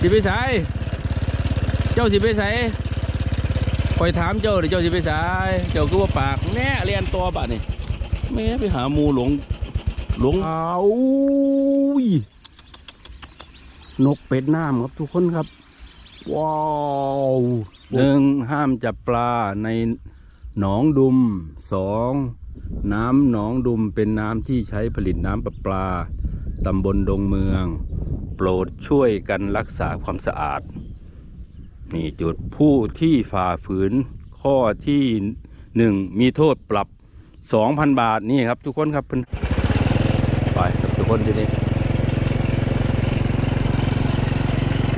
สิไปไสเจ้าสิไปไสคอยถามเจ้าเดี๋ยวเจ้าสิไปไสเจ้าคือว่าปากแน่เรียนตัวบะนี่แม่ไปหาหมูหลงหลงเอาอยนกเป็ดน้ำครับทุกคนครับ ว้าวหนึ่งห้ามจับปลาในหนองดุมสองน้ำหนองดุมเป็นน้ำที่ใช้ผลิตน้ำประปา ตำบลดงเมือง โปรดช่วยกันรักษาความสะอาด นี่จุดผู้ที่ฝ่าฝืนข้อที่หนึ่งมีโทษปรับสองพันบาทนี่ครับทุกคนครับเพิ่นไปครับทุกคนทีนี้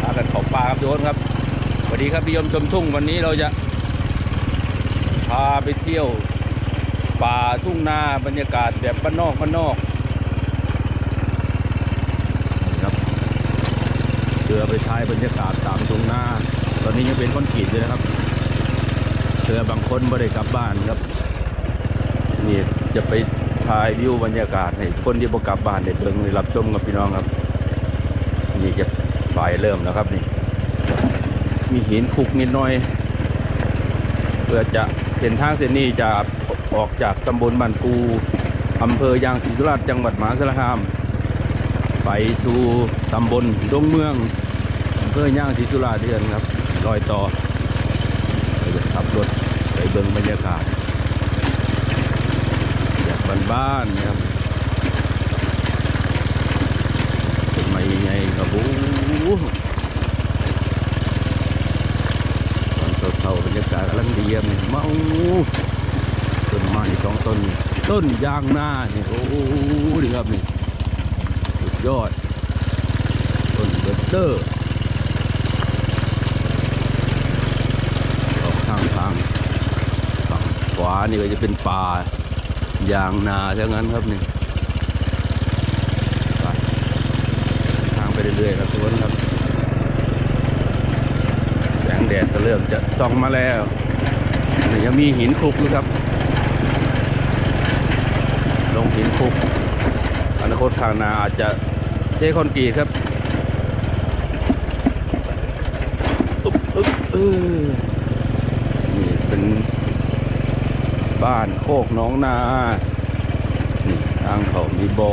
พากันเขอปลาครับทุกคนครับสวัสดีครับพี่ยมชมทุ่งวันนี้เราจะพาไปเที่ยวป่าทุ่งนาบรรยากาศแบบบ้านนอกบ้านนอกนี่ครับ เรือไปท้ายบรรยากาศตามทุ่งนาตอนนี้ยังเป็นคอนกรีตอยู่นะครับเรือบางคนไม่ได้กลับบ้านครับนี่จะไปถ่ายวิวบรรยากาศให้คนที่บ่กลับบ้านได้เบิ่งได้รับชมกับพี่น้องครับ นี่จะฝ่ายเริ่มแล้วครับนี่ มีหินคลุกนิดหน่อย เพื่อจะเส้นทางเส้นนี้จะออกจากตำบลบ้านปูอำเภอยางศรีสุราษฎร์จังหวัดมหาสารคาม ไปสู่ตำบลดงเมือง ภอย่างศรีสุราเดือนครับรอยต่อเราจะขับรถไปเบิ่งบรรยากาศแบบบ้านๆนะครับต้นไม้ใหญ่ๆครับโอ้โหตอนเศร้าๆบรรยากาศกำลังดีครับนี่เมาต้นไม้สองต้น ต้นยางนาเนี่ยโอ้โหดีครับนี่สุดยอดต้นเบอร์เตอร์อางฝั่งขวานี่ก็จะเป็นป่ายางนาทั้งนั้นครับนี่ทางไปเรื่อยๆครับทุกคนครับแสงแดดก็เริ่มจะส่องมาแล้วนี่ยังมีหินคลุกอยู่ครับ ลงหินคลุกอนาคตข้างหน้าอาจจะเทคอนกรีตครับอุ๊บอุ๊บเออ เป็นบ้านโคกน้องนานี่ทางเขามีบอ่อ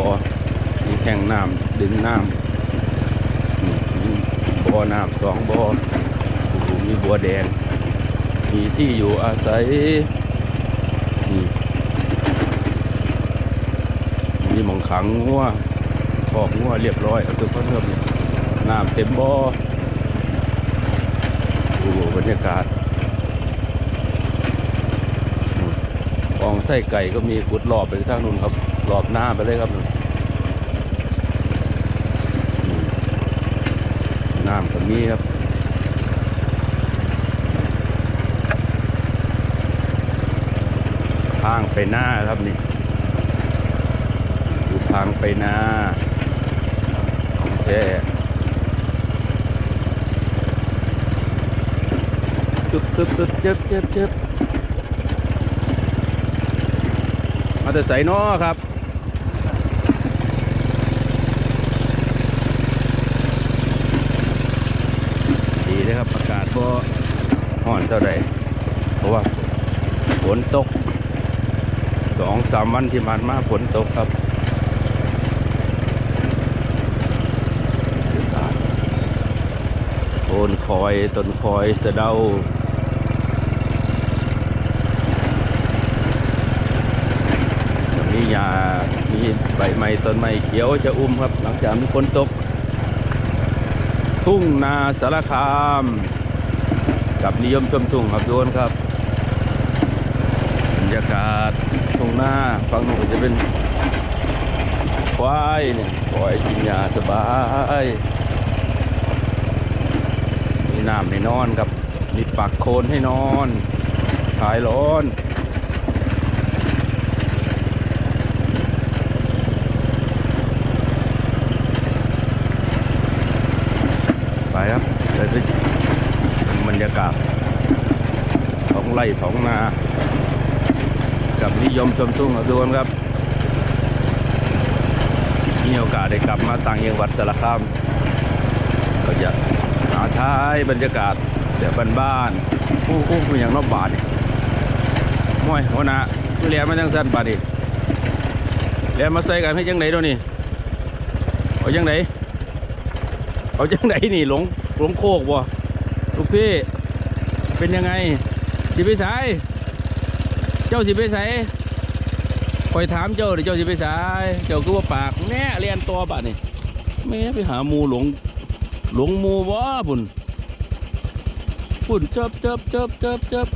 มีแข่งน้ำดึงน้ำนี่บ่อน้ำสองบ่อโอ้โหมีบัวแดง มีที่อยู่อาศัยนี่มีหมองขังงัวขอกงัวเรียบร้อยครับทุกคนครับนี่น้ำเต็มบ่อโอ้โหบรรยากาศนู่นก องไส้ไก่ก็มีขุดรอบไปทางนู้นครับรอบหน้าไปเลยครับน้ำก็มีครับทางไปหน้าครับนี่ดูทางไปหน้าของแท้ตึ๊บตึ๊บตึ๊บเจ็บเจ็บเจ็บ มาแต่ใส่นอครับดีนะครับอากาศบ่ห่อนเท่าใดเพราะว่าฝนตกสองสามวันที่ผ่านมาฝนตกครับโคนคอยต้นคอยสะเดามีหญ้ามี ใบไม้ต้นไม้เขียวจะอุ้มครับ หลังจากมีฝนตก ทุ่งนาสารคาม กับนิยมชมทุ่งครับโดนครับบรรยากาศตรงหน้าฝั่งนู้นจะเป็นควายเนี่ยควายกินหญ้าสบายมีน้ำให้นอนครับมีปักโคนให้นอนขายร้อน ไปครับเดี๋ยวจะบรรยากาศท้องไร่ท้องนา กับนิยมชมทุ่งครับทุกคนครับ มีโอกาสได้กลับมาต่างจังหวัดสารคามก็จะหาท้ายบรรยากาศแบบบ้านๆโอ้โหเป็นอย่างนอกบาทนี่ม้อยหัวหน้าเรียนมาจังสั้นบาดนี่เรียนมาใส่กันให้จังไหนตัวนี่เอาจังไหนเอาจังไหนนี่หลงหลงโคกบ่ลูกพี่ เป็นยังไงสิไปสายเจ้าสิไปสายคอยถามเจ้าเดี๋ยวเจ้าสิไปสายเจ้าก็ว่าปากแน่เรียนตัวบาดนี่แม่ไปหาหมูหลงหลงหมูวะบุญบุญเจับจับจับจับจับ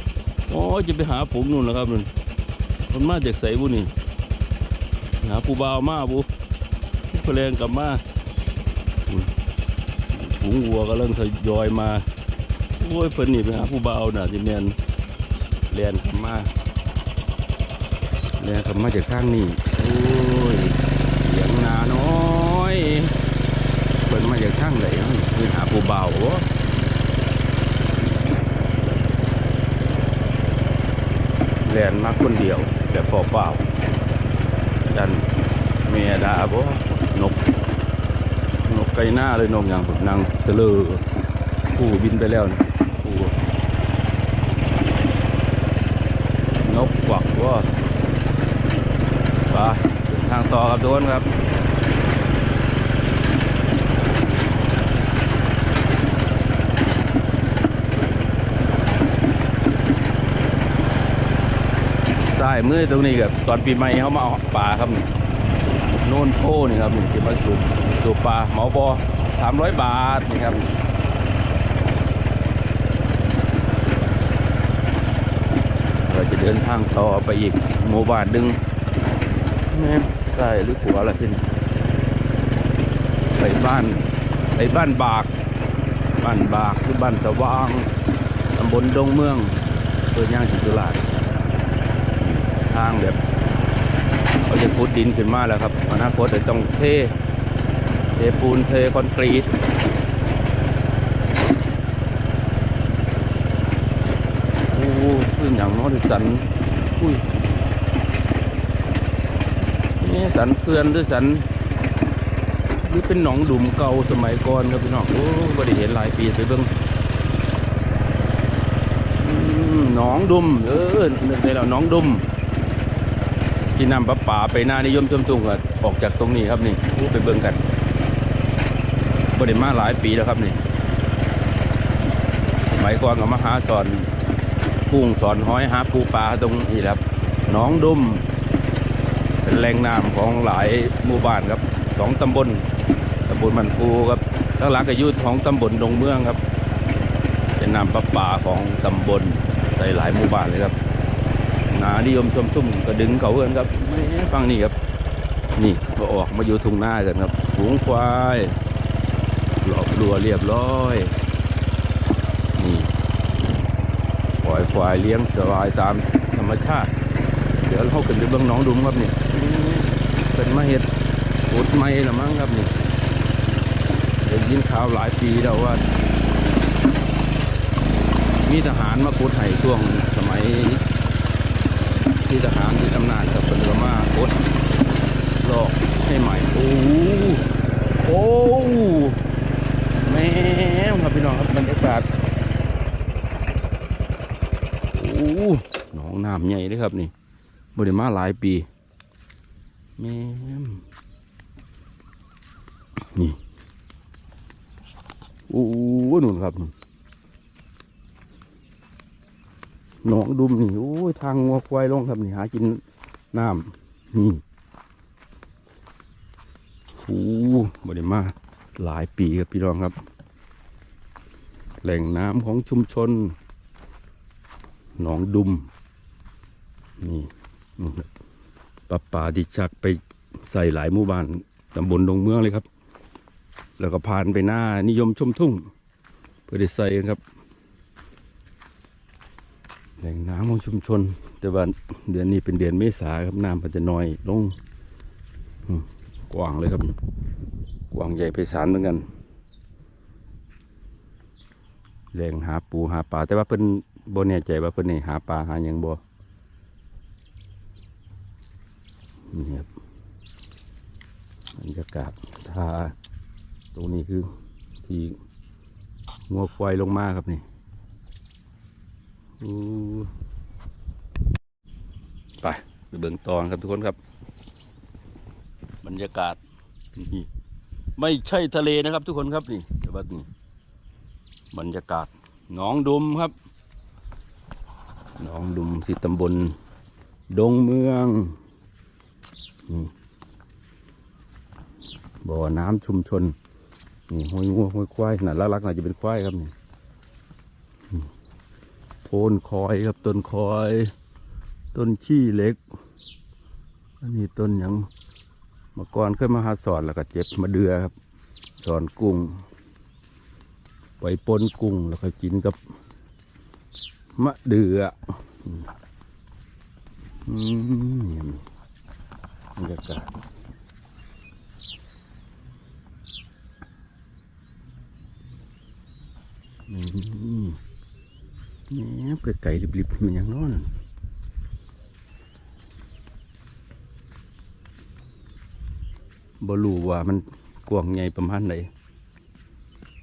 โอ้จะไปหาฝูงนู่นแล้วครับนุ่นมันมาจากใสบุนี่หาผู้บ่าวมาบุเพลงกลับมาบุญฝูงวัวก็เริ่มทยอยมา โอ้ยเพิ่นนี่ไปหาผู้เบาน่ะที่แมนเรียนกลับมาเรียนกลับมาจากข้างนี้โอ้ยเสียงนาน้อยเพิ่นมาจากทางไหนเนาะคือหาผู้เบาวบ่แลนมาคนเดียวแบบเปล่าดันเมียดาบ่นกนกไก่หน้าเลยนกอย่างผมนางเตะเลอผู้บินไปแล้วนะผู้นกก วักว่าไปทางต่อครับทุกคนครับใช่มือตรงนี้กับตอนปีใหม่เขามาเอาปลาครับนี่โน่นโพนี่ครับนี่ที่มาสูบสูบปลาเหมาบอสามร้อยบาทนี่ครับเราจะเดินทางต่อไปอีกหมู่บ้านหนึ่งแม่ใช่หรือขัวอะไรที่นี่ไปบ้านไปบ้านบาก บ้านบากคือบ้านสว่างตำบลดงเมืองเปิดย่างสิจุฬาชทางแบบเขาจะพุดดินขึ้นมาแล้วครับอนาคตจะต้องเทเทปูนเทคอนกรีตโอ้โหขึ้น อย่างน้อยสันอุ้ยนี่สันเขื่อนหรือสันหรือเป็นหนองดุมเก่าสมัยก่อนครับพี่น้องโอ้ไม่ได้เห็นหลายปีไปเบิ่งหนองดุมเออนึกได้แล้วหนองดุมที่นำปลาป่าไปหน้านิยมชมตุงก็ออกจากตรงนี้ครับนี่ไปเบิ่งกันบริมาหลายปีแล้วครับนี่สมัยก่อนก็มาหาสอน กุ้งสอนหอยหาปูปลาตรงนี้ครับหนองดุมเป็นแหล่งน้ำของหลายหมู่บ้านครับสองตำบลตำบลมันปูครับทั้งหลังก็ยุทของตำบลดงเมืองครับ เป็นน้ำประปาของตำบลในหลายหมู่บ้านเลยครับนานิยมชมทุ่มก็ดึงเขาเอินครับฟังนี่ครับ นี่ก็ออกมาอยู่ทุ่งนากันครับฝูงควายหลอบรัวเรียบร้อย นี่ปล่ อยควายเลี้ยงสบายตามธรรมชาติ เดี๋ยวเราขึ้นไปเบื้องน้องดุมครับนี่เป็นมาเห็ดอุดไม้ละมั้งครับนี่ได้ยินข่าวหลายปีแล้วว่า มีทหารมาขุดไห่ช่วงสมัย ที่ทหารที่ตำนานกับเป็นก็มาโคตรลอกให้ใหม่โอ้โหโอ้แม่ครับพี่น้องครับบรรยากาศ หหนองน้ำใหญ่เลยครับนี่บริมาหลายปีแม่มนี่โอ้โหนู่นครับนู่นหนองดุมนี่โอ้ยทางงัวควายลงครับนี่หากินน้ำนี่โอ้บริมาหลายปีครับพี่น้องครับ แหล่งน้ำของชุมชน หนองดุม นี่ปลาป่าดิชักไปใส่หลายหมู่บ้านตำบลดงเมืองเลยครับ แล้วก็ผ่านไปหน้านิยมชมทุ่งเพื่อได้ใส่ครับแหล่งน้ำของชุมชน แต่ว่าเดือนนี้เป็นเดือนเมษาครับน้ำมันจะน้อยลงกว้างเลยครับ กว้างใหญ่ไพศาลเหมือนกันแหล่งหาปูหาปลาแต่ว่าเพิ่น บ่แน่ใจว่าเพิ่นนี่หาปลาหาหยังบ่นี่ครับบรรยากาศถ้าตรงนี้คือที่งัวควายลงมาครับนี่ไปไปเบิ่งตอนครับทุกคนครับ บรรยากาศนี่ไม่ใช่ทะเลนะครับทุกคนครับนี่แต่ว่านี่บรรยากาศหนองดุมครับ หนองดุมสิตำบล ดงเมืองนี่บ่อน้ำชุมชน นี่ห้อยงัวห้อยควายน่ะลักๆน่าจะเป็นควายครับนี่โพนคอยครับต้นคอย ต้นขี้เล็กอันนี้ต้นหยังมื่อก่อนเคยมาหาสอนแล้วก็เจ็บมาเดือครับ สอนกุ้งไปปนกุ้งแล้วก็กินกับ มะเดืออืมอืมนี่บรรยากาศนี่นี่ไปไก่ริบๆมันอย่างน้อยนั่นบรูว่ามันกว้างใหญ่ประมาณไหน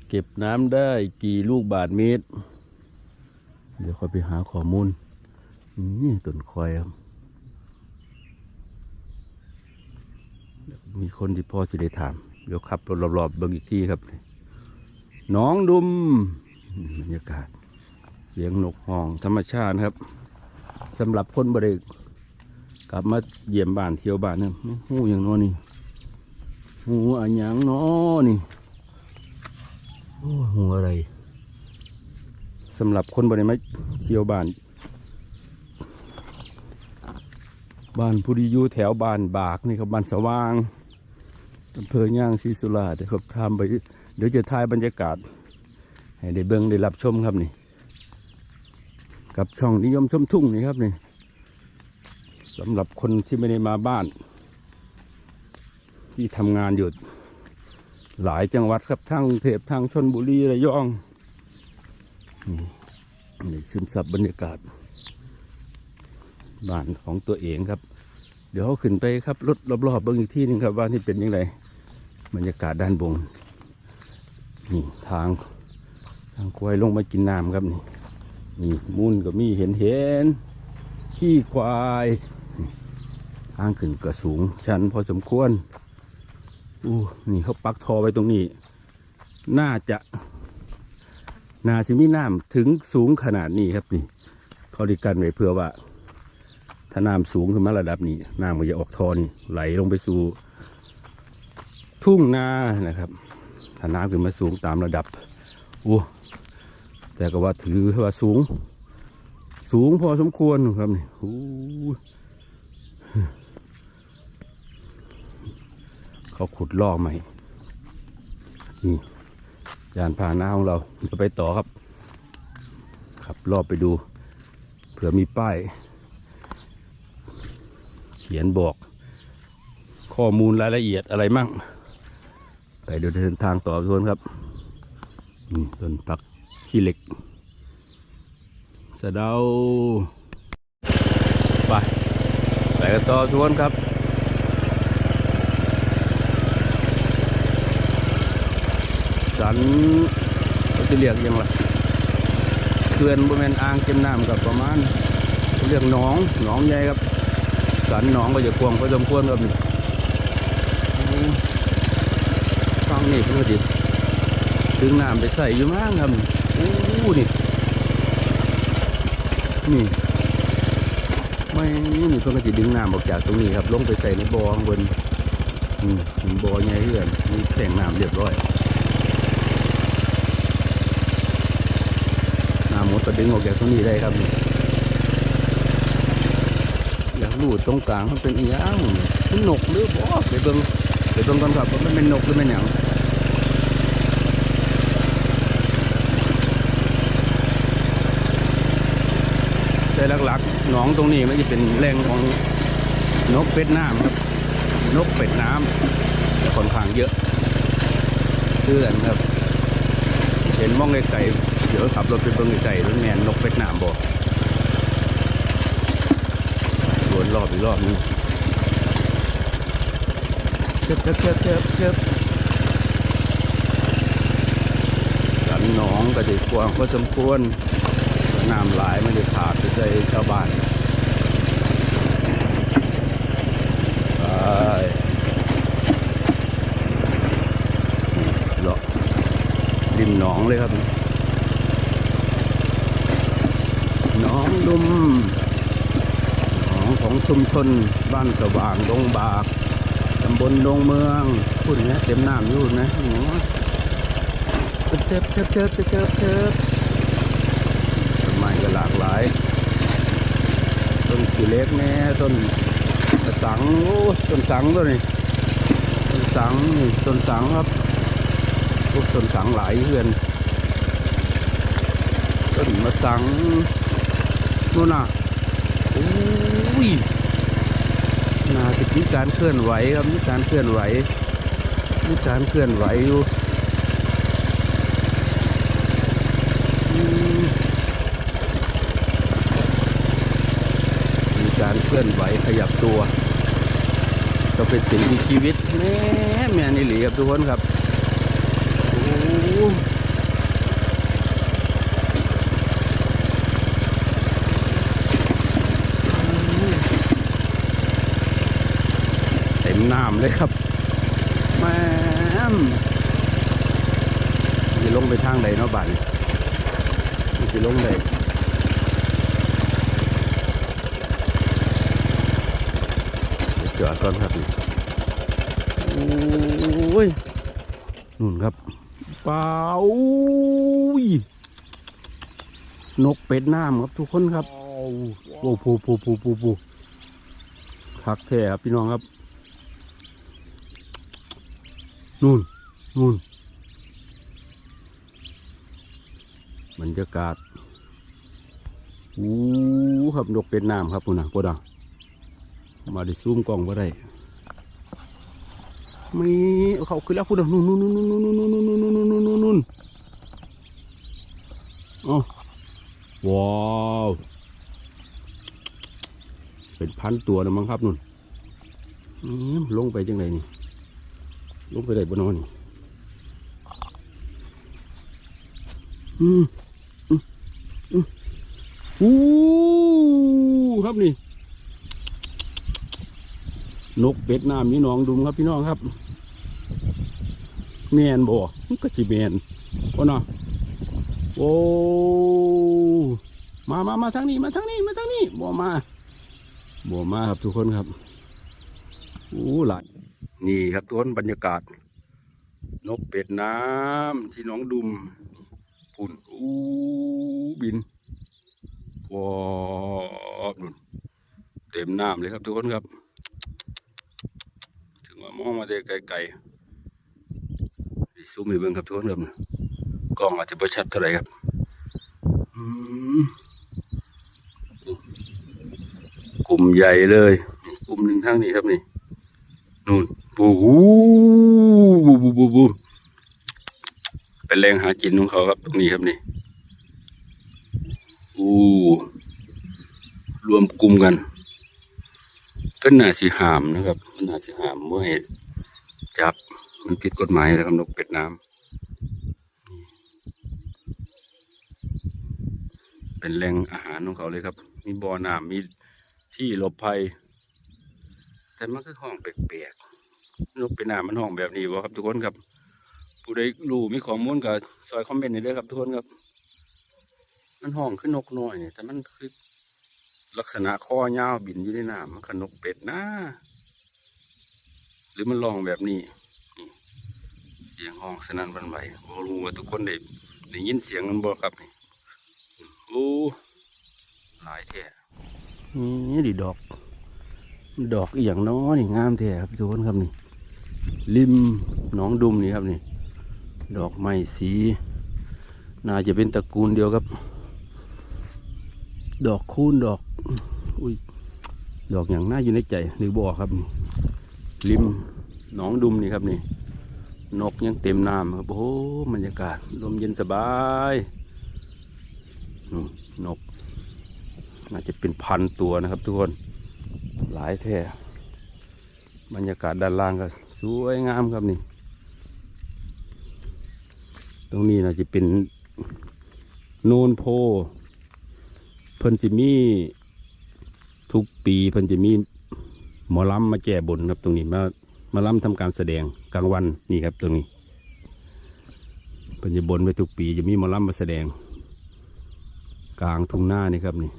เก็บน้ำได้กี่ลูกบาทเมตร เดี๋ยวค่อยไปหาข้อมูลนี่ต้นควายครับ มีคนที่พ่อสิได้ถาม เดี๋ยวขับรถรอบๆเบิ่งอีกที่ครับน้องดุมบรรยากาศ เสียงนกห้องธรรมชาติครับสำหรับคนบริกลับมาเยี่ยมบ้านเที่ยวบ้านเนี่ยหูอย่างน้อนี่หูอันยังน้อนี่โอ้หูอะไร สำหรับคนบริมาเที่ยวบ้าน บ้านผู้ดีอยู่แถวบ้านบากนี่ครับบ้านสว่างอำเภอย่างศรีสุราษฎร์เดี๋ยวครับทำไปเดี๋ยวจะถ่ายบรรยากาศ ให้ได้เบิ่งได้รับชมครับนี่ กับช่องนิยมชมทุ่งนี่ครับนี่สำหรับคนที่ไม่ได้มาบ้าน ที่ทำงานอยู่หลายจังหวัดครับทั้งกรุงเทพทั้งชนบุรีระยอง นี่ซึมซับบรรยากาศบ้านของตัวเองครับ เดี๋ยวเขาขึ้นไปครับรถรอบๆเบิ้งอีกที่หนึงครับว่านี่เป็นยังไงบรรยากาศด้านบนนี่ทางทางควายลงมากินน้ำครับนี่นี่มูลก็มีเห็นเห็นขี้ควายทางขึ้นก็สูงชันพอสมควรอู้นี่เขาปักทอไว้ตรงนี้ น่าจะ นาซิมีน้ำถึงสูงขนาดนี้ครับนี่เขาดีกันไว้เพื่อว่า ถ้าน้ำสูงขึ้นมาระดับนี้น้ำมันจะออกท่อนี่ไหลลงไปสู่ ทุ่งนานะครับ ถ้าน้ำขึ้นมาสูงตามระดับอู้แต่ก็ว่าถือว่าสูง สูงพอสมควรครับนี่อู้เขาขุดลอกใหม่นี่ ยานพาหนะของเราจะไปต่อครับขับรอบไปดู เผื่อมีป้าย เขียนบอก ข้อมูลรายละเอียดอะไรมั่ง ไปเดินทางต่อทุกคนครับนี่ต้นพักขี้เหล็กสะเดาไปไปกันต่อทุกคนครับ สันเขาจะเรียกยังไงเขื่อนบริเวณอ่างเก็บน้ำกับประมาณเรียกหนองหนองใหญ่ครับ สันหนองก็จะกวงพอสมควรครับมฟังนี่เพื่อดิดึงน้ำไปใส่อยู่มั้งครับโอ้นี่นี่ไม่นี่เพิ่งก็จะดึงน้ำออกจากตรงนี้ครับ ลงไปใส่ในบ่อข้างบนบ่อใหญ่เพื่อนมีแข่งน้ำเรียบร้อย น้ำหม ดึงออกจากตรงนี้ได้ครับนี่อยากรู้ตรงกลางมันเป็นอีหยังเป็นนกหรือบ่ไปเบิ่งไปเบิ่งก่อนครับว่ามันเป็นนกหรือเป็นหยังแต่หลักๆหนองตรงนี้มันจะเป็นแหล่งของนกเป็ดน้ำครับนกเป็ดน้ำจะค่อนข้างเยอะเพื่อนครับ เห็นมองไกลๆ เดี๋ยวขับรถไปเบิ่งไกลๆรถแมนนกเป็ดน้ำบ่วนรอบอีกรอบนึงเจ็บเจ็บเจ็บเจ็บเจ็บสันหนองก็จะกว้างพอสมควรน้ำหลายไม่ได้ขาดไปใส่ชาวบ้านไปเลาะริมหนองเลยครับห นองดุมหนองของชุมชนบ้านสว่างดงบากตำบลดงเมืองพูดเนี้ยเต็มน้ำอยู่นะโอ้เชิบเชิบเชิบเชิบเชิบเชิบต้นไม้ก็หลากหลายต้นกี่เล็กแน่ต้นสังโอ้ต้นสังตัวนี้ต้นสังนี่ต้นสังครับพวกต้นสังหลายเพื่อนต้นมะสัง นู่นน่ะโอ้ยน่าจะมีการเคลื่อนไหวครับมีการเคลื่อนไหวมีการเคลื่อนไหวอยู่อืมมีการเคลื่อนไหวขยับตัว ก็เป็นสิ่งมีชีวิตแม่แม่นี่หลีครับทุกคนครับโอ้เต็มน้ำ เลยครับแม่มจะลงไปทางใดเนาะบ้านนี้มันสิลงได้เดี๋ยวจอดก่อนครับนี่โอ้ยนู่นครับเปล่าอุ้ยนกเป็ดน้ำครับทุกคนครับโอ้ปูปูปูปูปูคักแท้ครับพี่น้องครับ นู่นนู่นบรรยากาศอู้ครับนกเป็ดน้ำครับปุ่นนะปุ่นนะมาด้ซูมกล้องมาได้มีเขาขึ้นแล้วปุ่นนะนู่นนู่นนู่นนู่นนู่นนู่นนู่นนู่นนู่นนู่นนู่นอ๋อว้าวเป็นพันตัวนะมั้งครับนู่นนี่ลงไปจังไงนี่ ลงไปได้บนนอนนี่อืมอู้ครับนี่ นกเป็ดน้ำนี่น้องดุมครับพี่น้องครับแมนบ่มันก็จิแมนโอ้เนาะโอ้มามามาทางนี้มาทางนี้มาทางนี้บ่มาบ่มาครับทุกคนครับอู้หลาย นี่ครับทุกคนบรรยากาศ นกเป็ดน้ำที่น้องดุมพุ่นอู้บินว้าวนู่นเต็มน้ำเลยครับทุกคนครับ ถึงว่ามองมาได้ไกลๆซูมให้เบิ่งครับทุกคนครับกล้องอาจจะประชัดเท่าไหร่ครับกลุ่มใหญ่เลย กลุ่มหนึ่งทางนี้ครับนี่ นู่นปูหูบูบูบูบูเป็นแรงหากินของเขาครับตรงนี้ครับนี่อู้รวมกลุ่มกันก็น่าสิหามนะครับมันน่าสิหามว่าให้จับมันผิดกฎหมายนะครับนกเป็ดน้ำเป็นแหล่งอาหารของเขาเลยครับ มีบ่อน้ำมีที่หลบภัย แต่มันคือห้องแปลก นกเป็ดน้ำมันห้องแบบนี้วะครับทุกคนครับ ผู้ใดรู้มีข้อมูลก็ซอยคอมเมนต์ให้ด้วยครับทุกคนครับ มันห้องขึ้นนกน้อยเนี่ยแต่มันคือลักษณะคอยาวบินอยู่ในน้ำมันคือนกเป็ดนะหรือมันลองแบบนี้เสียงห้องสนั่นหวันไหวบ่รู้ว่าทุกคนได้ได้ยินเสียงมันบ่ครับนี่โอ้หลายแท้นี่ดิดอก ดอกอหย่างน้อนี่งามแท้ครับทุกคนครับนี่ ริมหนองดุมนี่ครับนี่ ดอกไม้สี น่าจะเป็นตระกูลเดียวครับ ดอกคูณดอกอุ้ยดอกอย่างน่าอยู่ในใจหรือบ่อครับนี่ริมหนองดุมนี่ครับนี่ นกยังเต็มน้ำครับโอ้โหบรรยากาศลมเย็นสบายนู่นนกน่าจะเป็นพันตัวนะครับทุกคนหลายแท่บรรยากาศด้านล่างก็ สวยงามครับนี่ ตรงนี้น่าจะเป็นโนนโพ เพิ่นสิมีทุกปีเพิ่นจะมีหมอลำมาแก้บนครับตรงนี้มามาลำทำการแสดงกลางวันนี่ครับตรงนี้เพิ่นจะบนไว้ทุกปีจะมีหมอลำมาแสดง กลางทุ่งหน้านี่ครับนี่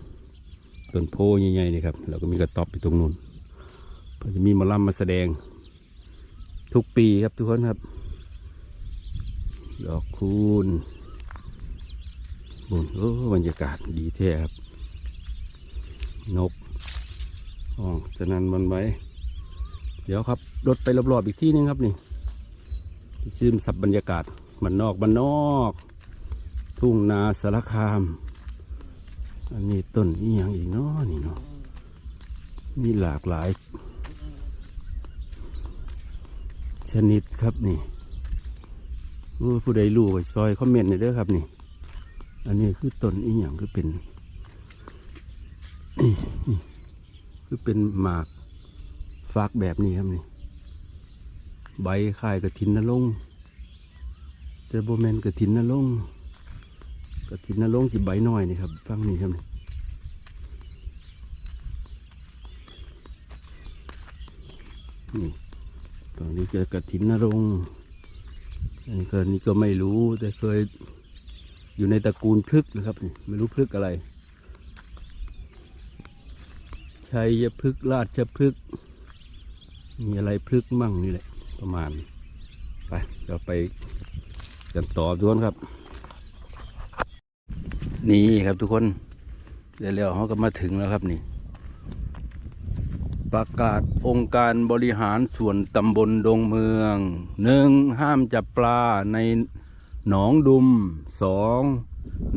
ต้นโพใหญ่ๆนี่ครับแล้วก็มีกระต๊อบอยู่ตรงนู้นเพิ่นจะมีหมอลำมาแสดง ทุกปีครับทุกคนครับดอกคูณบุญโอ้บรรยากาศดีแท้ครับ นกอ๋อจะนันมันไว้ เดี๋ยวครับรถไปรอบๆอีกที่นึงครับนี่ซึมซับบรรยากาศมันนอกมันนอก ทุ่งนาสารคาม อันนี้ต้นอีหยังอีกเนาะนี่เนาะมีหลากหลาย ชนิดครับนี่ผู้ใดรู้ก็ซอยคอมเมนต์หน่อยเด้อครับนี่ อันนี้คือต้นอีหยังคือเป็นคือเป็นหมากฟักแบบนี้ครับนี่ ใบคายกระถินนรงค์แต่โบแมนกระถินนรงกระถินนรงจีใบน้อยนี่ครับฟังนี่ครับนี่นี่ ตอนนี้เจอกระถินนรงอันนี้ก็นี่ก็ไม่รู้แต่เคยอยู่ในตระกูลพฤกนะครับไม่รู้พฤกอะไร ชัยพฤกราชพฤกมีอะไรพฤกมั่งนี่แหละ ประมาณ ไปเราไปกันต่อทุกคนครับ นี่ครับทุกคนเดี๋ยวเราเขาก็มาถึงแล้วครับนี่ ประกาศองค์การบริหารส่วนตำบลดงเมืองหนึ่งห้ามจับปลาในหนองดุมสอง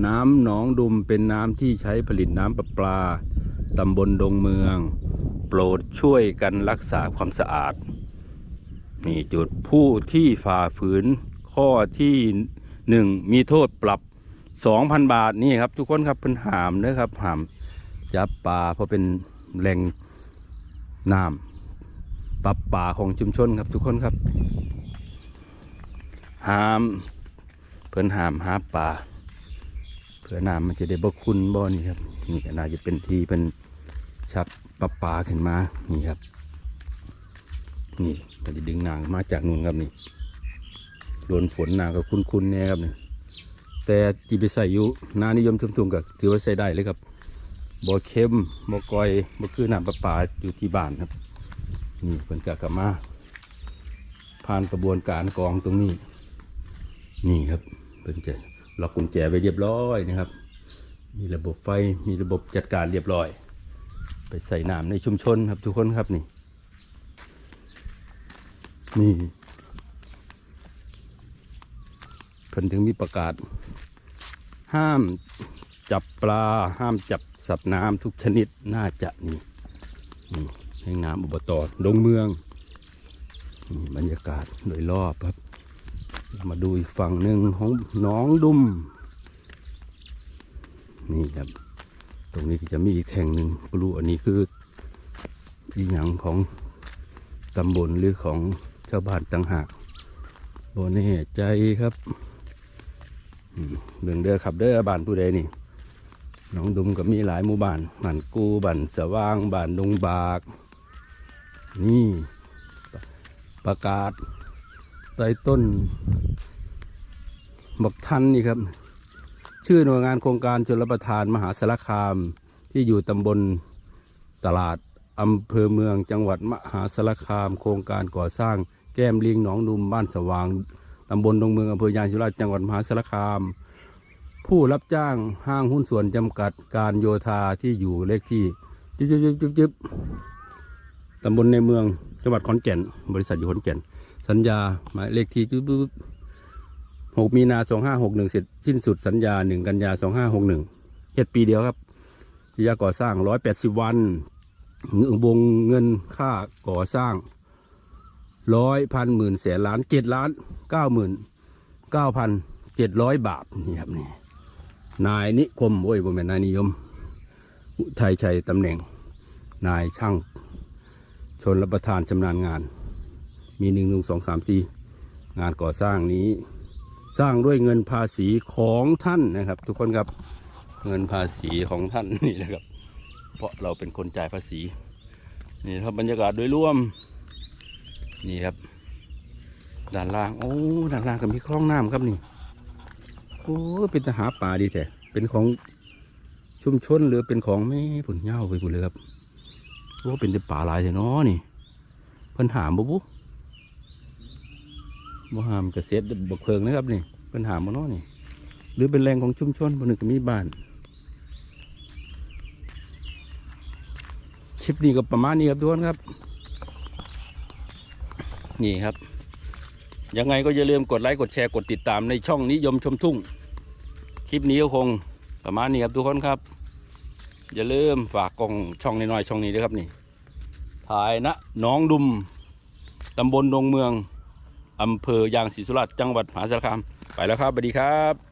น้ำหนองดุมเป็นน้ำที่ใช้ผลิตน้ำประปาตำบลดงเมือง โปรดช่วยกันรักษาความสะอาด นี่จุดผู้ที่ฝ่าฝืนข้อที่หนึ่งมีโทษปรับสองพันบาทนี่ครับ ทุกคนครับเป็นหามนะครับหามจับปลาเพราะเป็นแหล่ง น้ำปรับป่าของชุมชนครับทุกคนครับ หาม เพิ่อนหามหาปลาเพื่อน้ำมันจะได้บ่คุณบ่อนี่ครับนี่ก็น่าจะเป็นที่เป็นชักปลาปลาขึ้นมานี่ครับ นี่มันจะดึงนางมาจากนู่นครับนี่โดนฝนนางก็คุ้นๆเนี่ยครับนี่แต่จีไปใส่ยู่นานิยมทุ่งๆก็ถือว่าใส่ได้เลยครับ บ่เค็มบ่กอยบ่คือน้ำปลาปาอยู่ที่บ้านครับ นี่เป็นกะกะมาผ่านกระบวนการกรองตรงนี้ นี่ครับเป็นจะล็อกกุญแจไว้เรียบร้อยนะครับ มีระบบไฟมีระบบจัดการเรียบร้อย ไปใส่น้ำในชุมชนครับทุกคนครับนี่ นี่เพิ่นถึงมีประกาศ ห้ามจับปลาห้ามจับ สัตว์น้ำทุกชนิดน่าจะนี่แห่งน้ำอุบตดงเมืองบรรยากาศโดยรอบครับ มาดูอีกฝั่งหนึ่งของน้องดุมนี่ครับ ตรงนี้ก็จะมีอีกแห่งหนึ่งไม่รู้อันนี้คืออีหยังของตำบลหรือของชาวบ้านต่างหากโบแน่ใจครับเบิ่งเด้อขับเด้อบ้านผู้ใดนี่ น้องดุมก็มีหลายหมู่บ้านบ้านกูบ้านสว่างบ้านดงบาก นี่ประกาศใต้ต้นบักทันนี่ครับ ชื่อหน่วยงานโครงการชลประทานมหาสารคามที่อยู่ตำบลตลาดอำเภอเมืองจังหวัดมหาสารคาม โครงการก่อสร้างแก้มลิงหนองนุมบ้านสว่างตำบลดงเมืองอำเภอยางชิราชจังหวัดมหาสารคาม ผู้รับจ้างห้างหุ้นส่วนจำกัดการโยธาที่อยู่เลขที่จิ๊บจิ๊บจิ๊บจิ๊บจิ๊บตำบลในเมืองจังหวัดขอนแก่น บริษัทอยู่ขอนแก่น สัญญาหมายเลขที่จิ๊บจิ๊บหกมีนาสองห้าหกหนึ่งเสร็จสิ้นสุดสัญญาหนึ่งกันยาสองห้าหกหนึ่งเฮ็ดปีเดียวครับระยะก่อสร้างร้อยแปดสิบวันวงเงินค่าก่อสร้างร้อยพันหมื่นแสนล้านเจ็ดล้านเก้าหมื่นเก้าพันเจ็ดร้อยบาทนี่ครับนี่ นายนิคมโอ้ยผมเป็นนายนิยมอุทัยชัยตำแหน่ง นายช่าง ชนรับประทานชำนาญงาน มีหนึ่งหนึ่งสองสามสี่งานก่อสร้างนี้ สร้างด้วยเงินภาษีของท่านนะครับ ทุกคนครับเงินภาษีของท่านนี่นะครับ เพราะเราเป็นคนจ่ายภาษี นี่ครับบรรยากาศโดยรวม นี่ครับ ด้านล่าง โอ้ ด้านล่างก็มีคลองน้ำครับนี่ โอ้เป็นทหาป่าดีแท้เป็นของชุมชนหรือเป็นของไม่ผลเง่าไปหมดเลยครับโอ้เป็นแต่ป่าลายแต่น้อนี่เพิ่นหามบ่บุบ่หามกระเกษตรบกเพิงนะครับนี่เพิ่นหามบ่น้อนี่ หรือเป็นแรงของชุมชนบนหนึ่งก็มีบ้านคลิปนี้ก็ประมาณนี้ครับทุกคนครับ นี่ครับ ยังไงก็อย่าลืมกดไลค์กดแชร์กดติดตามในช่องนิยมชมทุ่ง คลิปนี้ก็คงประมาณนี้ครับทุกคนครับ อย่าลืมฝากกล้องช่องน้อยๆช่องนี้ด้วยครับนี่ถ่ายณหน้องดุมตำบลดงเมืองอำเภอยางศรีสุราษฎร์จังหวัดมหาสารคามไปแล้วครับสวัสดีครับ